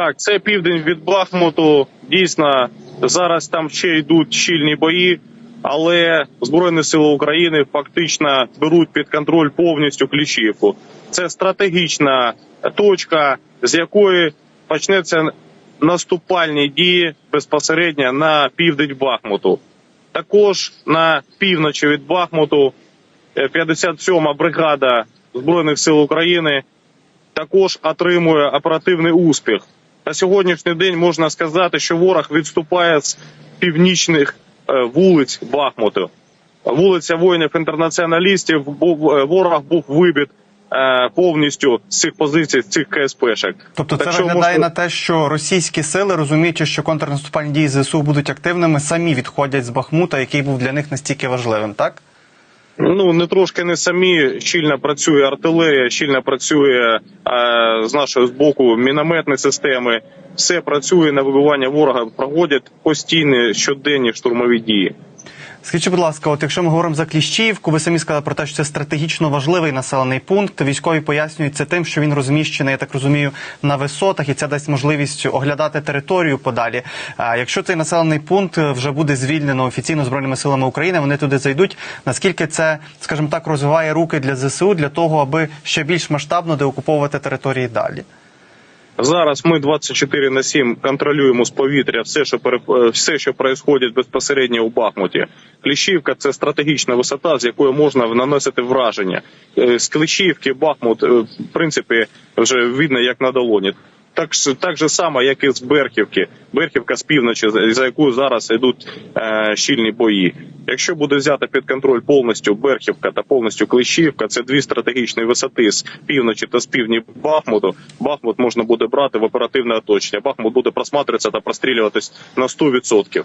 Так, це південь від Бахмуту. Дійсно, зараз там ще йдуть щільні бої, але Збройні Сили України фактично беруть під контроль повністю Кліщівку. Це стратегічна точка, з якої почнеться наступальні дії безпосередньо на південь Бахмуту. Також на півночі від Бахмуту е, 57-ма бригада Збройних сил України також отримує оперативний успіх. На сьогоднішній день можна сказати, що ворог відступає з північних е, вулиць Бахмуту. Вулиця воїнів-інтернаціоналістів е, ворог був вибит е, повністю з цих позицій, з цих КСПшек. Тобто це що виглядає можна- на те, що російські сили, розуміючи, що контрнаступальні дії ЗСУ будуть активними, самі відходять з Бахмута, який був для них настільки важливим, так? Ну не трошки не самі щільно працює артилерія, щільно працює е, з нашого боку мінометні системи. Все працює на вибивання ворога. Проводять постійні щоденні штурмові дії. Скажіть, будь ласка, от якщо ми говоримо за Кліщіївку, ви самі сказали про те, що це стратегічно важливий населений пункт. Військові пояснюють це тим, що він розміщений, я так розумію, на висотах, і це дасть можливість оглядати територію подалі. А якщо цей населений пункт вже буде звільнено офіційно збройними силами України, вони туди зайдуть. Наскільки це, скажімо так, розвиває руки для ЗСУ для того, аби ще більш масштабно деокуповувати території далі? Зараз ми 24 на 7 контролюємо з повітря все, що пере... е, все, що відбувається безпосередньо у Бахмуті. Кліщівка це стратегічна висота, з якої можна наносити враження. Е, З Кліщівки Бахмут, е, в принципі, вже видно як на долоні. Так так же само, як і з Берхівки. Берхівка з півночі, за яку зараз йдуть е, щільні бої. Якщо буде взята під контроль повністю Берхівка та повністю Клещівка, це дві стратегічні висоти з півночі та з півдні Бахмуту. Бахмут можна буде брати в оперативне оточення. Бахмут буде просматриватися та прострілюватись на 100%.